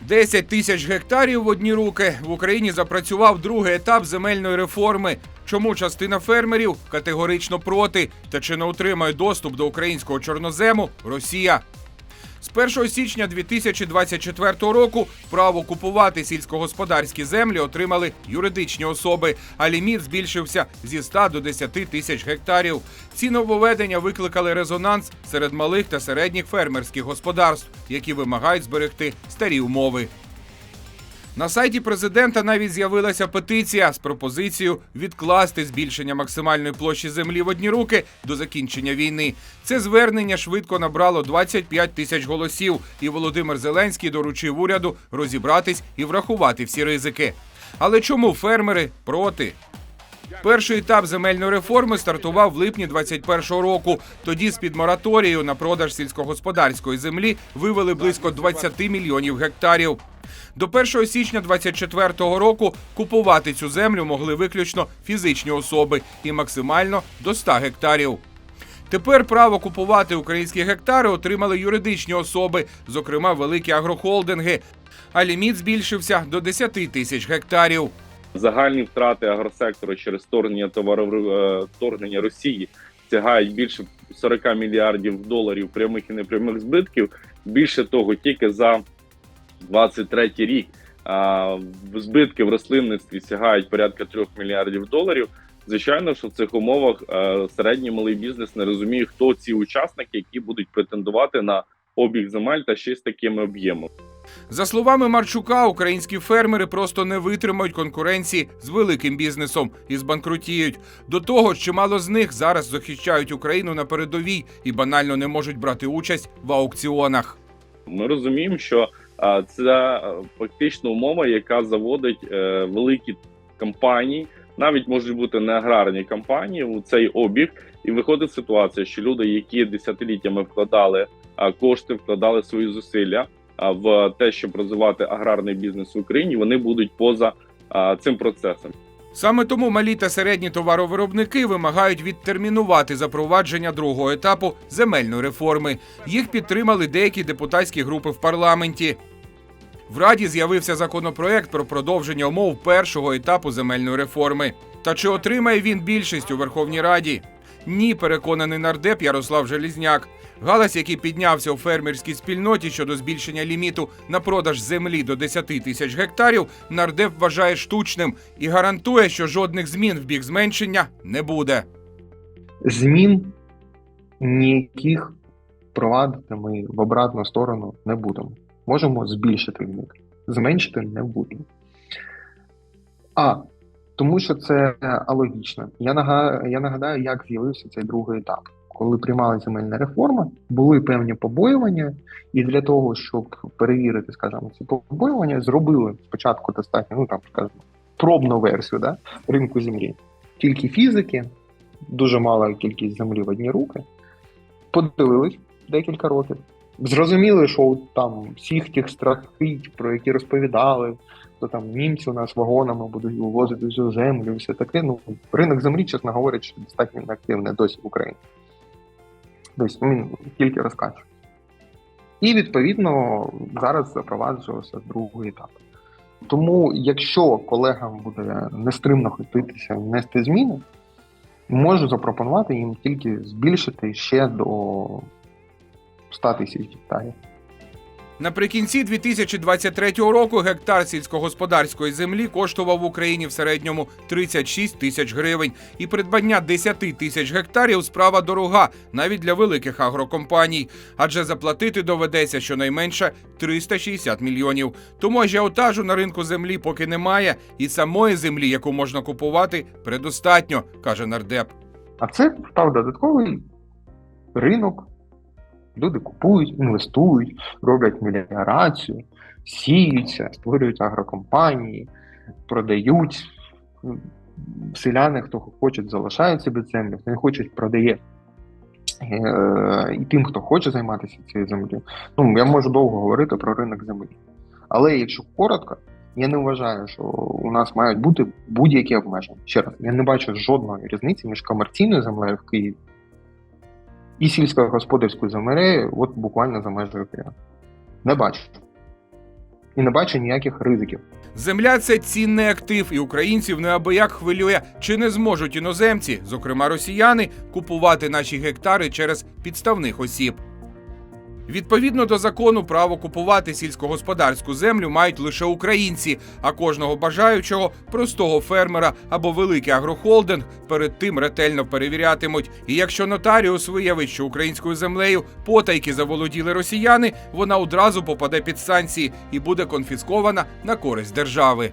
10 тисяч гектарів в одні руки в Україні запрацював другий етап земельної реформи. Чому частина фермерів категорично проти та чи не отримає доступ до українського чорнозему Росія? З 1 січня 2024 року право купувати сільськогосподарські землі отримали юридичні особи, а ліміт збільшився зі 100 до 10 тисяч гектарів. Ці нововведення викликали резонанс серед малих та середніх фермерських господарств, які вимагають зберегти старі умови. На сайті президента навіть з'явилася петиція з пропозицією відкласти збільшення максимальної площі землі в одні руки до закінчення війни. Це звернення швидко набрало 25 тисяч голосів, і Володимир Зеленський доручив уряду розібратись і врахувати всі ризики. Але чому фермери проти? Перший етап земельної реформи стартував в липні 2021 року. Тоді з під мораторію на продаж сільськогосподарської землі вивели близько 20 мільйонів гектарів. До 1 січня 2024 року купувати цю землю могли виключно фізичні особи і максимально до 100 гектарів. Тепер право купувати українські гектари отримали юридичні особи, зокрема великі агрохолдинги. А ліміт збільшився до 10 тисяч гектарів. Загальні втрати агросектору через вторгнення товаров... е, вторгнення Росії сягають більше 40 мільярдів доларів прямих і непрямих збитків. Більше того, тільки за 23 рік а, збитки в рослинництві сягають порядка 3 мільярдів доларів. Звичайно, що в цих умовах е, середній малий бізнес не розуміє, хто ці учасники, які будуть претендувати на обіг земель та ще з такими об'ємами. За словами Марчука, українські фермери просто не витримають конкуренції з великим бізнесом і збанкрутіють. До того ж, чимало з них зараз захищають Україну на передовій і банально не можуть брати участь в аукціонах. Ми розуміємо, що це е, фактично умова, яка заводить е, великі компанії, навіть можуть бути не аграрні компанії у цей обіг, і виходить ситуація, що люди, які десятиліттями вкладали кошти, вкладали свої зусилля в те, щоб розвивати аграрний бізнес в Україні, вони будуть поза цим процесом. Саме тому малі та середні товаровиробники вимагають відтермінувати запровадження другого етапу земельної реформи. Їх підтримали деякі депутатські групи в парламенті. В Раді з'явився законопроект про продовження умов першого етапу земельної реформи. Та чи отримає він більшість у Верховній Раді? Ні, переконаний нардеп Ярослав Желізняк. Галас, який піднявся у фермерській спільноті щодо збільшення ліміту на продаж землі до 10 тисяч гектарів, нардеп вважає штучним і гарантує, що жодних змін в бік зменшення не буде. Змін ніяких провадити ми в обратну сторону не будемо. Можемо збільшити ліміт, зменшити не будемо. А тому що це алогічно. Я нагадаю, я нагадаю, як з'явився цей другий етап. Коли приймалася земельна реформа, були певні побоювання, і для того, щоб перевірити, скажімо, ці побоювання, зробили спочатку достатньо, ну там скажімо, пробну версію да, ринку землі. Тільки фізики, дуже мала кількість землі в одні руки, подивились декілька років. Зрозуміли, що там всіх тих страхіть, про які розповідали, то там німці у нас вагонами будуть вивозити всю землю, все таке. Ну, ринок землі, чесно говорячи, достатньо неактивний досі в Україні. Тобто він тільки розкачує. І відповідно зараз запроваджувався другий етап. Тому, якщо колегам буде нестримно хотітися внести зміни, можу запропонувати їм тільки збільшити ще до 100 тисяч гектарів. Наприкінці 2023 року гектар сільськогосподарської землі коштував в Україні в середньому 36 тисяч гривень. І придбання 10 тисяч гектарів справа дорога навіть для великих агрокомпаній. Адже заплатити доведеться щонайменше 360 мільйонів. Тому ажіотажу на ринку землі поки немає, і самої землі, яку можна купувати, предостатньо, каже нардеп. А це став додатковий ринок. Люди купують, інвестують, роблять меліорацію, сіються, створюють агрокомпанії, продають. Селяни, хто хоче, залишають собі землю, хто не хоче, продає. Е, І тим, хто хоче займатися цією землею. Ну, я можу довго говорити про ринок землі. Але якщо коротко, я не вважаю, що у нас мають бути будь-які обмеження. Ще раз, я не бачу жодної різниці між комерційною землею в Києві і сільськогосподарською землею, от буквально за межою океану. Не бачу. і не бачу ніяких ризиків. Земля це цінний актив, і українців неабияк хвилює, чи не зможуть іноземці, зокрема росіяни, купувати наші гектари через підставних осіб. Відповідно до закону, право купувати сільськогосподарську землю мають лише українці, а кожного бажаючого простого фермера або великий агрохолдинг перед тим ретельно перевірятимуть. І якщо нотаріус виявить, що українською землею потайки заволоділи росіяни, вона одразу попаде під санкції і буде конфіскована на користь держави.